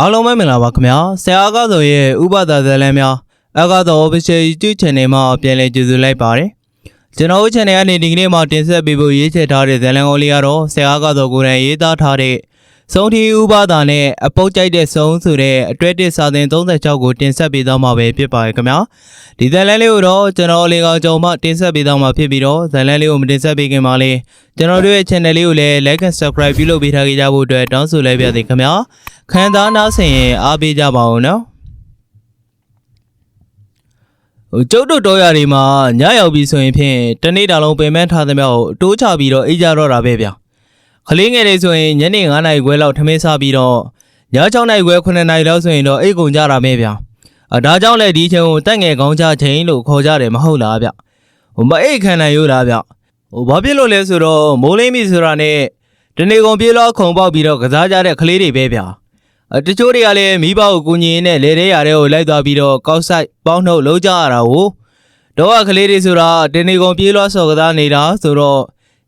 အားလုံးပဲမင်္ဂလာပါခင်ဗျာဆရာကားဆိုရဲ့ဥပဒါဇာတ်လမ်းများအကားသော official YouTube channel မှာပြန်လည်ကြိုဆိုလိုက်ပါတယ်ကျွန်တော်တို့ channel ကနေဒီကနေ့မှာတင်ဆက်ပေးဖို့ရေးချယ်ထားတဲ့ဇာတ်လမ်းကောလေးကတော့ဆရာကားသောကိုယ်တိုင်ရေးသားထားတဲ့ စုံထီဥပဒါနဲ့အပုတ်ကြိုက်တဲ့စုံဆိုတဲ့အတွဲတစ်စာသင်36ကိုတင်ဆက်ပေးသွားမှာပဲဖြစ်ပါတယ်ခင်ဗျာဒီဇာတ်လမ်းလေးကိုတော့ကျွန်တော်လေးကောင်ကြုံမှတင်ဆက်ပေးသွားမှာဖြစ်ပြီးတော့ဇာတ်လမ်းလေးကိုမတင်ဆက်ပေးခင်မှာလေးကျွန်တော်တို့ရဲ့ channel လေးကိုလည်း like and subscribe ပြုလုပ်ပေးထားကြဖို့အတွက်တောင်းဆိုလိုက်ပါသေးခင်ဗျာခံစားနာဆင်ရင်အားပေးကြပါဦးနော်ဟိုကျုပ်တို့တော်ရတွေမှာညရောက်ပြီဆိုရင်ဖြင့်တနေ့တာလုံးပင်ပန်းထားသမျှကိုတိုးချပြီးတော့အိတ်ကြတော့တာပဲဗျ ခလေးငယ်လေးဆိုရင်ညနေ9နာရီခွဲလောက်ထမင်းစားပြီးတော့ည6နာရီခွဲ9နာရီလောက်ဆိုရင်တော့အိတ်ကုန်ကြတာပဲဗျအဒါကြောင့်လည်းဒီချိန်ကိုတက်ငယ်ကောင်းကြချိန်လို့ခေါ်ကြတယ်မဟုတ်လားဗျဟိုမအိတ်ခံနိုင်ရိုးလားဗျဟိုဘာဖြစ်လို့လဲဆိုတော့မိုးလိမ့်ပြီဆိုတာနဲ့တနေ့ကုန်ပြေးတော့ခုံပေါက်ပြီးတော့ကစားကြတဲ့ကလေးတွေပဲဗျအတချို့တွေကလည်းမိဘကိုကူညီရင်းနဲ့လေတဲ့ရတဲ့ကိုလိုက်သွားပြီးတော့ကောက်ဆိုင်ပေါင်းနှုတ်လုံးကြရတာကိုတော့ကလေးတွေဆိုတာတင်းနေကုန်ပြေးလွှားစော်ကစားနေတာဆိုတော့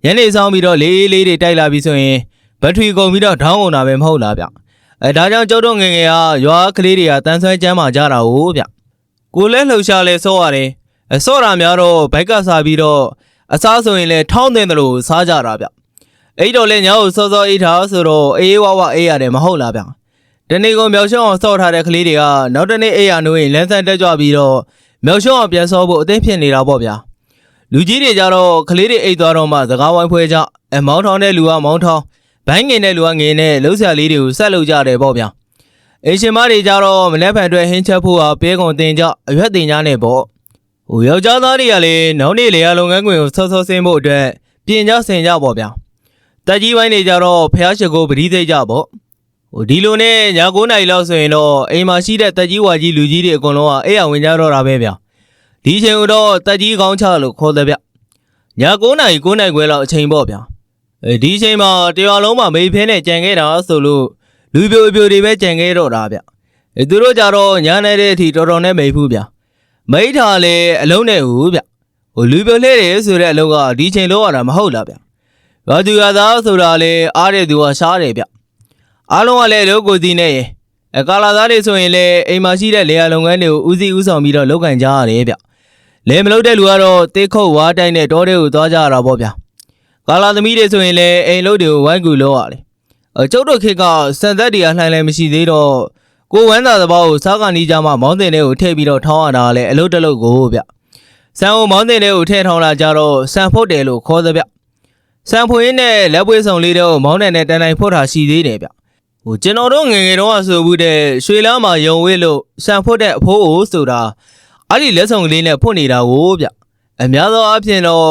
ညနေဆောင်ပြီးတော့လေးလေးတွေတိုက်လာပြီးဆိုရင်ဘက်ထရီကုန်ပြီးတော့ဒေါင်းကုန်တာပဲမဟုတ်လားဗျအဲဒါကြောင့်ကျုပ်တို့ငယ်ငယ်ကရွာကလေးတွေကတန်းဆွဲကျမ်းမာကြတာကိုဗျကိုလဲလှုပ်ရှားလဲစောရတယ်အစော့တာများတော့ဘိုက်ကစားပြီးတော့အစားဆိုရင်လဲထောင်းတင်တယ်လို့စားကြတာဗျအဲ့တော့လဲညောင်စောစောအေးထားဆိုတော့အေးဝဝအေးရတယ်မဟုတ်လားဗျတနေ့ကမြောက်ရှောင်းအောင်စော့ထားတဲ့ကလေးတွေကနောက်တနေ့အိယာနိုးရင်လန်းဆန်းတက်ကြွပြီးတော့မြောက်ရှောင်းအောင်ပြန်စော့ဖို့အသင့်ဖြစ်နေတာပေါ့ဗျာ လူကြီးတွေကြတော့ကလေးတွေအိတ်သွားတော့မှစကားဝိုင်းဖွဲကြအမောင်းထောင်းတဲ့လူကမောင်းထောင်းဘိုင်းငင်တဲ့လူကငင်နဲ့လှုပ်ရှားလေးတွေကိုဆက်လုပ်ကြတယ်ပေါ့ဗျာအိရှင်မတွေကြတော့မနေ့ဖန်အတွက်ဟင်းချက်ဖို့ဟာပဲကုန်တင်ကြအရွက်တင်ကြနေပေါ့ဟိုယောက်ျားသားတွေကလည်းနောက်နေ့လေယာလုပ်ငန်းခွင်ကိုဆော့ဆော့ဆင်းဖို့အတွက်ပြင်ကြဆင်ကြပေါ့ဗျာတက်ကြီးပိုင်းတွေကြတော့ဖះရှိကိုပတိသိကြပေါ့ဟိုဒီလိုနဲ့ည9နာရီလောက်ဆိုရင်တော့အိမ်မှာရှိတဲ့တက်ကြီးဝါကြီးလူကြီးတွေအကုန်လုံးကအိယာဝင်ကြတော့တာပဲဗျ ဒီချိန်တော့တက်ကြီးကောင်းချလို့ခေါ်တယ်ဗျည9နာရီ9နာရီခွဲလောက်အချိန်ပေါ့ဗျအဲဒီချိန်မှာတရွာလုံးမှာမေးဖဲနဲ့ကြံခဲ့တာဆိုလို့လူပြိုပြိုတွေပဲကြံခဲ့တော့တာဗျအဲသူတို့ကြတော့ညနေတဲ့အထိတော်တော်နဲ့မိတ်ဖူးဗျမိတ်ထားလေအလုံးနဲ့ဦးဗျဟိုလူပြိုလှဲတယ်ဆိုတဲ့အလုံးကဒီချိန်လောက်ရတာမဟုတ်လားဗျဘာသူရသားဆိုတာလေအားတဲ့သူကရှားတယ်ဗျအားလုံးကလည်းလောကိုစီနဲ့ရေအကာလာသားတွေဆိုရင်လည်းအိမ်မှာရှိတဲ့လေယာလုပ်ငန်းတွေကိုဦးစီးဦးဆောင်ပြီးတော့လုပ်ကင်ကြရတယ်ဗျ လဲမလုပ်တဲ့လူကတော့တေးခုတ်ဝါးတိုင်းနဲ့တောတွေကိုသွားကြရတာပေါ့ဗျကာလာသမီးတွေဆိုရင်လည်းအိမ်လုပ်တွေကိုဝိုင်းကူလုပ်ရတယ်အကျုပ်တို့ခေတ်ကစံသက်တွေကလှိုင်းလည်းမရှိသေးတော့ကိုဝမ်းသာသဘောကိုစားကနေကြမှာမောင်းတင်တွေကိုထည့်ပြီးတော့ထောင်းရတာလည်းအလုပ်တစ်လုပ်ကိုဗျဆန်ကိုမောင်းတင်တွေကိုထည့်ထောင်းလာကြတော့ဆန်ဖို့တယ်လို့ခေါ်သဗျဆန်ဖွေးနဲ့လက်ပွေးဆောင်လေးတွေကိုမောင်းတင်နဲ့တန်တိုင်ဖို့တာရှိသေးတယ်ဗျဟိုကျွန်တော်တို့ငယ်ငယ်တော့ဆိုဘူးတဲ့ရွှေလမ်းမှာယုံဝေးလို့ဆန်ဖွတ်တဲ့အဖိုးကိုဆိုတာ အဲ့ဒီလက်ဆောင်ကလေးနဲ့ဖွတ်နေတာကိုဗျအများသောအားဖြင့်တော့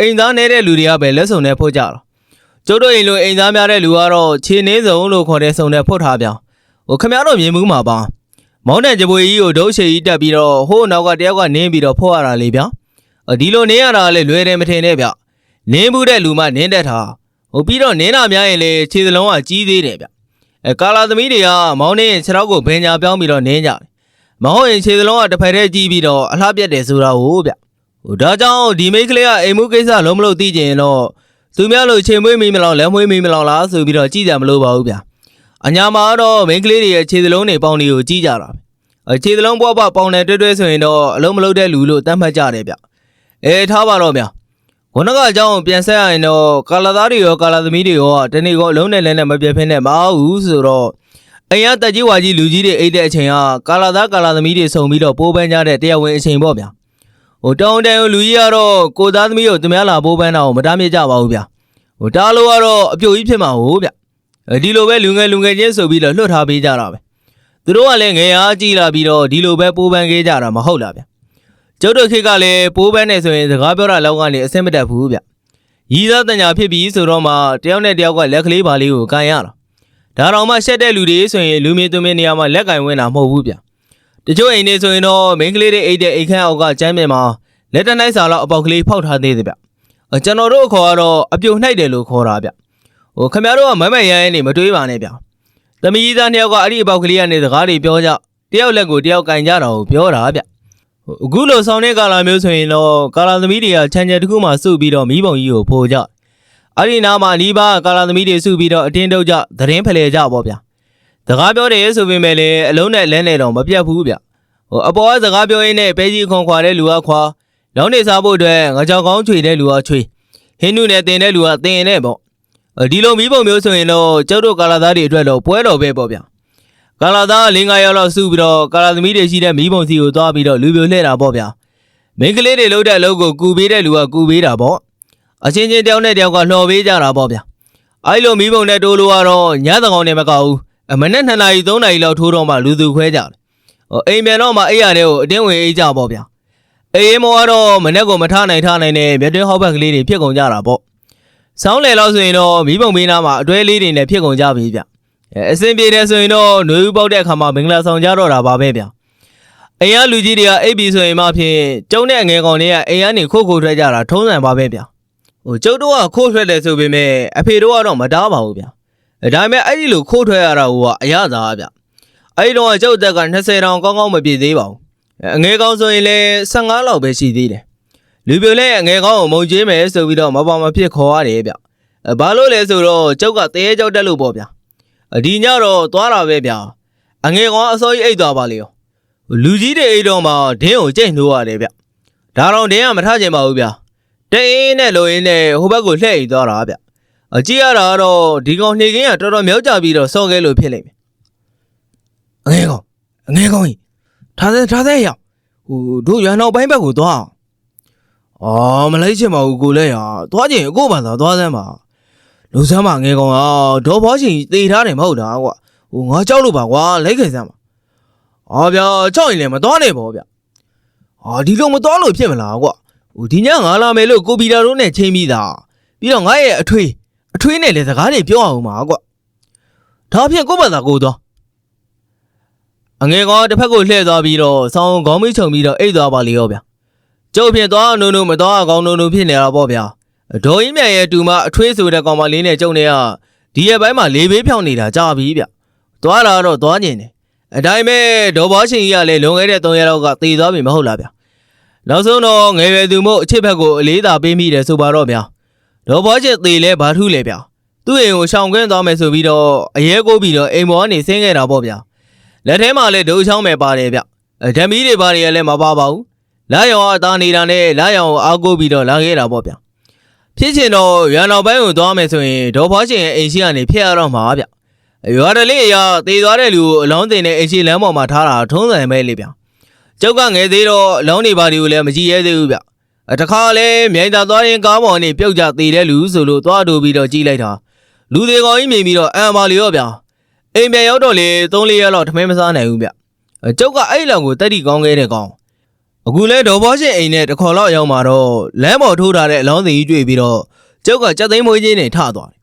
အိမ်သားနေတဲ့လူတွေကပဲလက်ဆောင်နဲ့ဖွတ်ကြတာကျို့တို့အိမ်လိုအိမ်သားများတဲ့လူကတော့ခြေနှင်းစုံလို့ခေါ်တဲ့စုံနဲ့ဖွတ်ထားပြန်ဟိုခမရတော့မြင်မှုမှာပါမောင်းတဲ့ကြပွေကြီးကိုဒုတ်ချေကြီးတက်ပြီးတော့ဟိုးနောက်ကတယောက်ကနင်းပြီးတော့ဖွတ်ရတာလေဗျအော်ဒီလိုနင်းရတာလေလွယ်တယ်မထင်နဲ့ဗျနင်းမှုတဲ့လူမှနင်းတတ်တာဟိုပြီးတော့နင်းတာများရင်လေခြေစလုံးကကြီးသေးတယ်ဗျအဲကာလာသမီးတွေကမောင်းနေရင်ခြေထောက်ကိုဘင်ညာပြောင်းပြီးတော့နင်းကြတယ်။ မဟုတ်ရင်ခြေစလုံးကတစ်ဖက်တည်းကြီးပြီးတော့အလှပြတ်တယ်ဆိုတာဟုတ်ဗျ။ဟိုဒါကြောင့်ဒီမိန်းကလေးကအိမ်မှုကိစ္စလုံးမလို့သိကျင်ရင်တော့သူများလို့ချိန်မွေးမိမလောက်လက်မွေးမိမလောက်လားဆိုပြီးတော့ကြည့်ကြမလို့ပါဘူးဗျ။အညာမှာတော့မိန်းကလေးတွေရဲ့ခြေစလုံးတွေပေါင်းတွေကိုကြည့်ကြတာပဲ။အဲခြေစလုံးပွားပွားပေါင်းတယ်တွဲတွဲဆိုရင်တော့အလုံးမလုံးတဲ့လူလို့တတ်မှတ်ကြတယ်ဗျ။အဲထားပါတော့ဗျ။ခုနကအကြောင်းပြန်ဆက်ရရင်တော့ကာလာသားတွေရောကာလာသမီးတွေရောတနေ့ကအလုံးနဲ့လဲနဲ့မပြတ်ဖင်းနဲ့မအောင်ဘူးဆိုတော့ အိမ်ကတက်ကြီးဝါကြီးလူကြီးတွေအိတ်တဲ့အချိန်ကကာလာသားကာလာသမီးတွေစုံပြီးတော့ပိုးပန်းကြတဲ့တရားဝင်အချိန်ပေါ့ဗျာဟိုတောင်းတန်လူကြီးကတော့ကိုသားသမီးကိုသူများလာပိုးပန်းတာကိုမတားမြစ်ကြပါဘူးဗျာဟိုတားလို့ကတော့အပြိုကြီးဖြစ်မှာဟုတ်ဗျအဲဒီလိုပဲလူငယ်လူငယ်ချင်းဆိုပြီးတော့လွတ်ထားပေးကြတာပဲသူတို့ကလည်းငယ်အားကြီးလာပြီးတော့ဒီလိုပဲပိုးပန်းခဲ့ကြတာမဟုတ်လားဗျကျုပ်တို့ခေတ်ကလည်းပိုးပန်းနေဆိုရင်စကားပြောတာလောက်ကနေအဆင်မတက်ဘူးဗျ။ရီးသားတညာဖြစ်ပြီးဆိုတော့မှတယောက်နဲ့တယောက်ကလက်ကလေးပါလေးကိုကန်ရတာ။ ဒါတော့မှရှက်တဲ့လူတွေဆိုရင်လူမျိုးသူမင်းနေရာမှာလက်ကင်ဝင်တာမဟုတ်ဘူးဗျ။တချို့အိမ်တွေဆိုရင်တော့မိန်းကလေးတွေအိတ်တဲ့အိတ်ခမ်းအောက်ကကျမ်းမြင်မှာလက်တနိုင်စာလောက်အပေါက်ကလေးဖောက်ထားသေးတယ်ဗျ။အကျွန်တော်တို့အခေါ်ကတော့အပြုံနှိုက်တယ်လို့ခေါ်တာဗျ။ဟိုခင်ဗျားတို့ကမမရရဲနေမတွေးပါနဲ့ဗျ။သမီးကြီးသားနှစ်ယောက်ကအဲ့ဒီအပေါက်ကလေးကနေစကားတွေပြောကြတယောက်လက်ကိုတယောက်ကင်ကြတာကိုပြောတာဗျ။အခုလိုဆောင်းတဲ့ကာလာမျိုးဆိုရင်တော့ကာလာသမီးတွေကခြံချယ်တစ်ခုမှစုပြီးတော့မိဘုံကြီးကိုဖိုးကြ အဲ့ဒီနားမှာနီးပါးကာလာသမီးတွေစုပြီးတော့အတင်းတုပ်ကြသတင်းဖလှယ်ကြပေါ့ဗျာစကားပြောတယ်ဆိုပေမဲ့လည်းအလုံးနဲ့လဲနဲ့တော့မပြတ်ဘူးဗျဟိုအပေါ်ကစကားပြောရင်းနဲ့ပဲကြီးခွန်ခွာတဲ့လူကခွာလောင်းနေစားဖို့အတွက်ငကြောင်ကောင်းချွေတဲ့လူကချွေဟင်းနုနဲ့တင်တဲ့လူကတင်နဲ့ပေါ့ဒီလိုမီးပုံမျိုးဆိုရင်တော့ကျုပ်တို့ကာလာသားတွေအတွက်တော့ပွဲတော်ပဲပေါ့ဗျကာလာသား၄၅ယောက်လောက်စုပြီးတော့ကာလာသမီးတွေရှိတဲ့မီးပုံစီကိုသွားပြီးတော့လူပြိုလှဲ့တာပေါ့ဗျမင်းကလေးတွေလှုပ်တဲ့အလုပ်ကိုကူပေးတဲ့လူကကူပေးတာပေါ့ အချင်းချင်းတယောက်နဲ့တယောက်ကလှော်ပေးကြတာပေါ့ဗျအဲ့လိုမီးပုံနဲ့တိုးလို့ကတော့ညသကောင်နဲ့မကောက်ဘူးအမနဲ့2နာရီ3နာရီလောက်ထိုးတော့မှလူသူခွဲကြတယ်ဟိုအိမ်ပြန်တော့မှအိပ်ရတဲ့ကိုအတင်းဝင်အိပ်ကြပေါ့ဗျအေးရင်မောကတော့မနဲ့ကိုမထားနိုင်ထားနိုင်တဲ့မြတ်တွင်းဟောက်ဘက်ကလေးတွေဖြစ်ကုန်ကြတာပေါ့ဆောင်းလေလောက်ဆိုရင်တော့မီးပုံပေးနာမှာအတွဲလေးတွေနဲ့ဖြစ်ကုန်ကြပြီဗျအဲအစင်ပြေတယ်ဆိုရင်တော့ຫນွေဦးပေါက်တဲ့အခါမှာမင်္ဂလာဆောင်ကြတော့တာပါပဲဗျအိမ်ကလူကြီးတွေကအိပ်ပြီဆိုရင်မှဖြင့်ကျုံတဲ့အငယ်ကောင်တွေကအိမ်ကနေခိုးခိုးထွက်ကြတာထုံးစံပါပဲဗျ ဟိုကျုပ်တို့ကခိုးထွက်တယ်ဆိုပေမဲ့အဖေတို့ကတော့မတားပါဘူးဗျဒါပေမဲ့အဲ့ဒီလိုခိုးထွက်ရတာကအရသာဗျအဲ့ဒီတော့ကျုပ်အသက်က20တောင်ကောင်းကောင်းမပြည့်သေးပါဘူးအငယ်ကောင်ဆိုရင်လည်း15လောက်ပဲရှိသေးတယ်လူပြိုလဲအငယ်ကောင်ကိုမုံကြီးမယ်ဆိုပြီးတော့မပေါ်မဖြစ်ခေါ်ရတယ်ဗျဘာလို့လဲဆိုတော့ကျုပ်ကတဲကြောက်တက်လို့ပေါ့ဗျဒီညတော့သွားတာပဲဗျအငယ်ကောင်အစိုးရအိတ်သွားပါလေရောလူကြီးတွေအိတ်တော့မှဒင်းကိုကြိတ်နှိုးရတယ်ဗျဒါတော့ဒင်းကမထချင်ပါဘူးဗျ တဲအင်းနဲ့လိုရင်းနဲ့ဟိုဘက်ကိုလှည့်အိတ်သွားတာဗျအကြည့်ရတာကတော့ဒီကောင်နေကင်းကတော်တော်မြောက်ကြပြီးတော့စော်ခဲလို့ဖြစ်လိမ့်မယ်အငယ်ကောင်အငယ်ကောင်ကြီးထားသေးထားသေးရဟိုတို့ရွာနောက်ပိုင်းဘက်ကိုသွားအော်မလိုက်ချင်ပါဘူးကိုလည်းရသွားချင်အကိုပါသာသွားစမ်းပါလူစမ်းမငယ်ကောင်ကဒေါ်ဘောရှင်တေထားတယ်မဟုတ်တာကွာဟိုငါကြောက်လို့ပါကွာလိုက်ခဲ့စမ်းပါအော်ဗျာကြောက်ရင်လည်းမသွားနဲ့ပေါ့ဗျအာဒီလိုမသွားလို့ဖြစ်မလားကွာဟို ဒီညငါလာမယ်လို့ကိုပီတာတို့နဲ့ချင်းပြီးသားပြီးတော့ငါရဲ့အထွေးအထွေးနဲ့လည်းစကားတွေပြောအောင်ပါကွာဒါဖြင့်ကိုယ့်ဘာသာကိုသွားအငယ်ကောင်တစ်ဖက်ကိုလှည့်သွားပြီးတော့ဆောင်းခေါင်းမိတ်ချုံပြီးတော့အိတ်သွားပါလေရောဗျကျုပ်ဖြင့်သွားနုံနုံမသွားအောင်နုံနုံဖြစ်နေတာပေါ့ဗျာဒေါ်ကြီးမြန်ရဲ့တူမအထွေးဆိုတဲ့ကောင်မလေးနဲ့ကျုံနေရဒီရဲ့ဘိုင်းမှာလေးဘေးဖြောင်းနေတာကြာပြီဗျသွားတာတော့သွားကျင်တယ်အတိုင်းပဲဒေါ်ဘောရှင်ကြီးကလည်းလွန်ခဲ့တဲ့3ရက်လောက်ကတည်သွားပြီမဟုတ်လားဗျ နောက်ဆုံးတော့ငယ်ရွယ်သူမို့အချစ်ဘက်ကိုအလေးသာပေးမိတယ်ဆိုပါတော့ဗျာဒေါ်ဘောချစ်သေးလဲဘာထုလဲဗျသူ့အိမ်ကိုရှောင်ကွင်းသွားမယ်ဆိုပြီးတော့အရဲကိုပြီးတော့အိမ်ပေါ်ကနေဆင်းခဲ့တာပေါ့ဗျာလက်ထဲမှာလည်းဒုချောင်းပဲပါတယ်ဗျဓမီတွေဘာတွေကလည်းမပါပါဘူးလာရောင်အသားနေတာနဲ့လာရောင်ကိုအားကိုးပြီးတော့လာခဲ့တာပေါ့ဗျဖြစ်ချင်တော့ရွာနောက်ပိုင်းကိုသွားမယ်ဆိုရင်ဒေါ်ဖွားရှင်ရဲ့အိမ်ရှိကနေဖျက်ရတော့မှာဗျရွာတလေးအရာတေသွားတဲ့လူကိုအလောင်းတင်တဲ့အိမ်ရှိလမ်းပေါ်မှာထားတာထုံးစံပဲလေဗျ ကျောက်ကငယ်သေးတော့အလောင်းနေပါတွေကိုလည်းမကြည့်ရဲသေးဘူးဗျအတခါလဲမြိုင်သာသွားရင်ကားပေါ်နေပြုတ်ကြသေးတဲ့လူဆိုလို့သွားတူပြီးတော့ကြည့်လိုက်တာလူသေးကောင်ကြီးမြင်ပြီးတော့အံပါလျော့ဗျအိမ်ပြန်ရောက်တော့လေ၃၄ရက်လောက်ထမင်းမစားနိုင်ဘူးဗျကျောက်ကအဲ့လောက်ကိုတက်တီကောင်းခဲ့တဲ့ကောင်အခုလဲဒေါ်ဘောရှင်အိမ်နဲ့တခေါ်လောက်ရောက်มาတော့လမ်းပေါ်ထိုးထားတဲ့အလောင်းစီကြီးတွေ့ပြီးတော့ကျောက်ကကြက်သိမ်းမွေးချင်းနဲ့ထသွားတယ်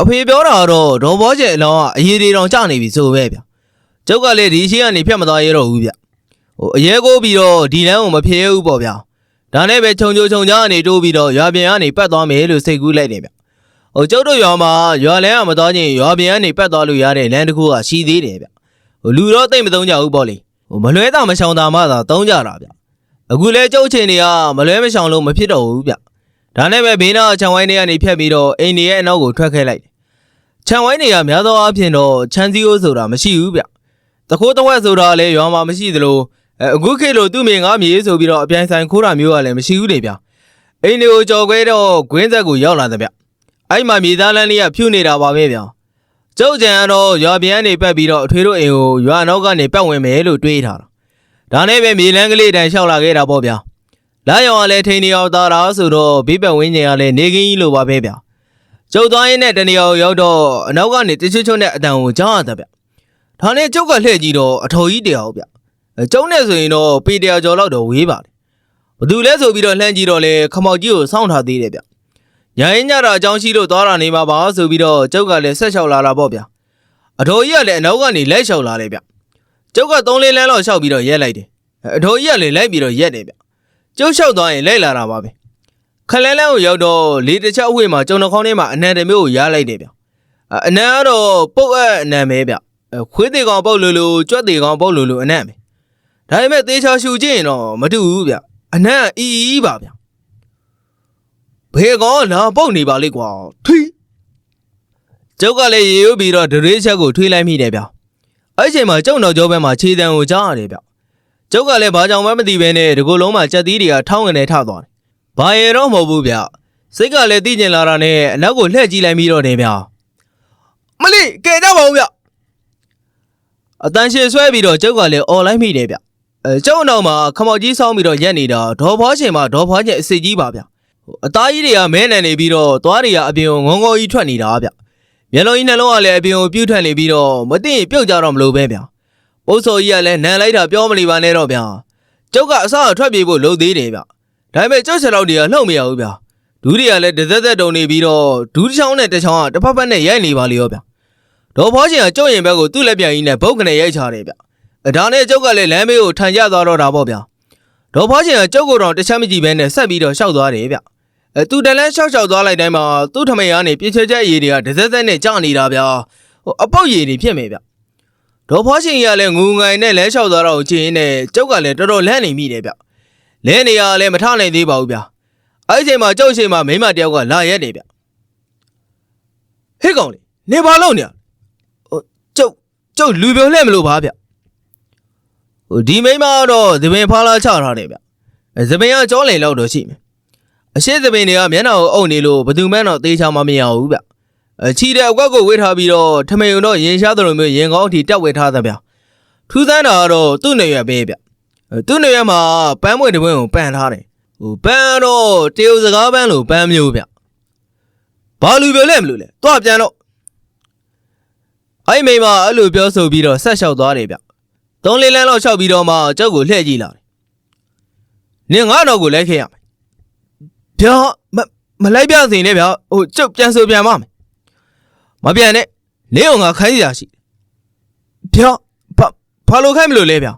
အဖေပြောတာကတော့ဒေါ်ဘောရှင်အလောင်းကအရေးတွေတောင်ကျနေပြီဆိုပဲဗျကျောက်ကလည်းဒီရှိကနေဖြတ်မသွားရတော့ဘူးဗျ ဟိုအရဲကိုပြီးတော့ဒီလမ်းကိုမဖြေဘူးပေါ့ဗျဒါနဲ့ပဲခြုံချိုခြုံကြားကနေတိုးပြီးတော့ရွာပြင်ကနေပတ်သွားမယ်လို့စိတ်ကူးလိုက်တယ်ဗျဟိုကျုပ်တို့ရွာမှာရွာလမ်းကမသွားချင်းရွာပြင်ကနေပတ်သွားလို့ရတဲ့လမ်းတစ်ခုကရှိသေးတယ်ဗျဟိုလူတော့တိတ်မသုံးကြဘူးပေါ့လေဟိုမလွဲတာမရှောင်တာမှသာသုံးကြတာဗျအခုလဲကျုပ်ချင်းတွေကမလွဲမရှောင်လို့မဖြစ်တော့ဘူးဗျဒါနဲ့ပဲဘေးနားခြံဝိုင်းတွေကနေဖြတ်ပြီးတော့အိမ်တွေရဲ့အနောက်ကိုထွက်ခဲ့လိုက်တယ်ခြံဝိုင်းတွေကများသောအားဖြင့်တော့ခြံစည်းရိုးဆိုတာမရှိဘူးဗျတခိုးတဝက်ဆိုတာလည်းရွာမှာမရှိသလို အဲအခုခေတ်လိုသူ့မိငါမြေဆိုပြီးတော့အပြိုင်ဆိုင်ခိုးတာမျိုးကလည်းမရှိဘူးလေဗျအိမ်တွေကိုကြော်ခွဲတော့ဂွင်းဆက်ကိုရောက်လာတယ်ဗျအဲ့မှာမြေသားလန်းလေးကဖြူနေတာပါပဲဗျကျုပ်ကြံကတော့ရွာပြန်နေပတ်ပြီးတော့အထွေးတို့အိမ်ကိုရွာနောက်ကနေပတ်ဝင်မယ်လို့တွေးထားတာဒါနဲ့ပဲမြေလန်းကလေးတန်လျှောက်လာခဲ့တာပေါ့ဗျလာရောင်ကလည်းထိန်နေအောင်သားတာဆိုတော့ဘေးပတ်ဝင်းကျင်ကလည်းနေကင်းကြီးလိုပါပဲဗျကျုပ်သွားရင်းနဲ့တနေရာကိုရောက်တော့အနောက်ကနေတချွတ်ချွတ်နဲ့အတန်ကိုကြားရတာဗျဒါနဲ့ကျုပ်ကလှည့်ကြည့်တော့အထော်ကြီးတရားဗျ ကျုံနဲ့ဆိုရင်တော့ပေတရာကျော်လောက်တော့ဝေးပါတယ်ဘသူလဲဆိုပြီးတော့လှမ်းကြည့်တော့လေခမောက်ကြီးကိုစောင့်ထားသေးတယ်ဗျညာရင်ညတာအကြောင်းရှိလို့သွားတာနေမှာပါဆိုပြီးတော့ကျုပ်ကလည်းဆက်လျှောက်လာတာပေါ့ဗျအတော်ကြီးကလည်းအနောက်ကနေလက်လျှောက်လာတယ်ဗျကျုပ်က3လေးလမ်းလောက်လျှောက်ပြီးတော့ရက်လိုက်တယ်အတော်ကြီးကလည်းလိုက်ပြီးတော့ရက်တယ်ဗျကျုပ်လျှောက်သွားရင်လိုက်လာတာပါပဲခလဲလန်းကိုရောက်တော့လေတစ်ချက်အဝေးမှာကျုံနှခေါင်းထဲမှာအနံတမျိုးကိုရားလိုက်တယ်ဗျအနံကတော့ပုတ်အပ်အနံပဲဗျခွေးသေးကောင်ပုတ်လူလူကြွက်သေးကောင်ပုတ်လူလူအနံပဲ ဒါပေမဲ့သေချာရှူကြည့်ရင်တော့မတူဘူးဗျအနံအီအီပါဗျဘယ်ကောင်လာပုတ်နေပါလိမ့်ကွာထီကျုပ်ကလည်းရေရွပြီးတော့ဒရေးချက်ကိုထွေးလိုက်မိတယ်ဗျအဲ့ဒီအချိန်မှာကျုပ်နောက်ကျောဘက်မှာခြေတံကိုကြားရတယ်ဗျကျုပ်ကလည်းဘာကြောင့်မှမသိဘဲနဲ့ဒီကိုယ်လုံးမှာကြက်သီးတွေကထောင်းငနေထသွားတယ်ဘာရတော့မဟုတ်ဘူးဗျစိတ်ကလည်းသိကျင်လာတာနဲ့အနောက်ကိုလှည့်ကြည့်လိုက်ပြီးတော့တယ်ဗျမလေးကဲတော့ပါဦးဗျအတန်ရှည်ဆွဲပြီးတော့ကျုပ်ကလည်းអော်လိုက်မိတယ်ဗျအဲ ကျုပ်အနောက်မှာခမောက်ကြီးဆောင်းပြီးတော့ရက်နေတာဒေါ်ဖွားချိန်မှာဒေါ်ဖွားချင်းအစ်စ်ကြီးပါဗျဟိုအသားကြီးတွေကမဲနံနေပြီးတော့သွားတွေကအပြင်ကိုငုံငုံကြီးထွက်နေတာဗျမျက်လုံးကြီးနှလုံးကလည်းအပြင်ကိုပြုတ်ထွက်နေပြီးတော့မသိရင်ပြုတ်ကြတော့မလို့ပဲဗျပုတ်စော်ကြီးကလည်းနန်လိုက်တာပြောမလီပါနဲ့တော့ဗျကျုပ်ကအစအထွက်ပြေးဖို့လုပ်သေးတယ်ဗျဒါပေမဲ့ကျုပ်ချက်တော့တွေကလှုပ်မရဘူးဗျဒူးတွေကလည်းတစ်သက်သက်တုံနေပြီးတော့ဒူးတစ်ချောင်းနဲ့တစ်ချောင်းကတစ်ဖက်ဖက်နဲ့ရိုက်နေပါလေရောဗျဒေါ်ဖွားချင်းကကျုပ်ရင်ဘက်ကိုသူ့လက်ပြန်ကြီးနဲ့ဘုတ်ကနေရိုက်ချတယ်ဗျအဲ ဒါနဲ့ကျုပ်ကလည်းလမ်းဘေးကိုထိုင်ကျသွားတော့တာပေါ့ဗျဒေါ်ဖွားချင်းကကျုပ်ကိုတော့တစ်ချက်မကြည့်ဘဲနဲ့ဆက်ပြီးတော့ရှောက်သွားတယ်ဗျအဲသူတလန်းရှောက်ရှောက်သွားလိုက်တိုင်းမှာသူ့ထမိန်ကနေပြည့်ချက်ချက်ရည်တွေကတစ်သက်သက်နဲ့ကြာနေတာဗျဟိုအပေါက်ရည်တွေဖြစ်နေဗျဒေါ်ဖွားချင်းကလည်းငူငိုင်နဲ့လဲလျှောက်သွားတော့ကြည့်ရင်းနဲ့ကျုပ်ကလည်းတော်တော်လန့်နေမိတယ်ဗျလဲနေရလည်းမထနိုင်သေးပါဘူးဗျအဲ့ဒီချိန်မှာကျုပ်ရှိမှမိန်းမတယောက်ကလာရက်နေဗျဟေ့ကောင်လေနေပါလို့နေရဟိုကျုပ်ကျုပ်လူပြောလှဲ့မလို့ပါဗျဟို ဒီမိန်းမကတော့သပင်ဖားလာချထားတယ်ဗျအဲသပင်ကကြောလင်လောက်တော့ရှိမယ်အရှိသပင်တွေကမျက်နှာကိုအုပ်နေလို့ဘယ်သူမှတော့သေးချာမမြင်အောင်ဘူးဗျအချီတဲ့အကွက်ကိုဝေးထားပြီးတော့ထမိန်ုံတော့ရင်ရှားသလိုမျိုးရင်ကောင်းအထိတက်ဝေထားသဗျထူးဆန်းတာကတော့သူ့နေရွယ်ပဲဗျအဲသူ့နေရွယ်မှာပန်းမွေတစ်ပွင့်ကိုပန်ထားတယ်ဟိုပန်းတော့တရုတ်စကားပန်းလို့ပန်းမျိုးဗျဘာလူပြောလဲမလို့လဲသွားပြန်တော့အဲ့မိမအဲ့လိုပြောဆိုပြီးတော့ဆက်လျှောက်သွားတယ်ဗျ သုံးလေးလမ်းလောက်လျှောက်ပြီးတော့မှကြောက်ကိုလှည့်ကြည့်လာတယ်နင်ငါတော့ကိုလိုက်ခဲ့ရမယ်ဗျာမမလိုက်ပြစင်နဲ့ဗျာဟိုကျုပ်ပြန်ဆိုပြန်ပါမယ်မပြန်နဲ့နေအောင်ငါခိုင်းစရာရှိတယ်ဗျာဘာဘာလို့ခိုင်းမလို့လဲဗျာ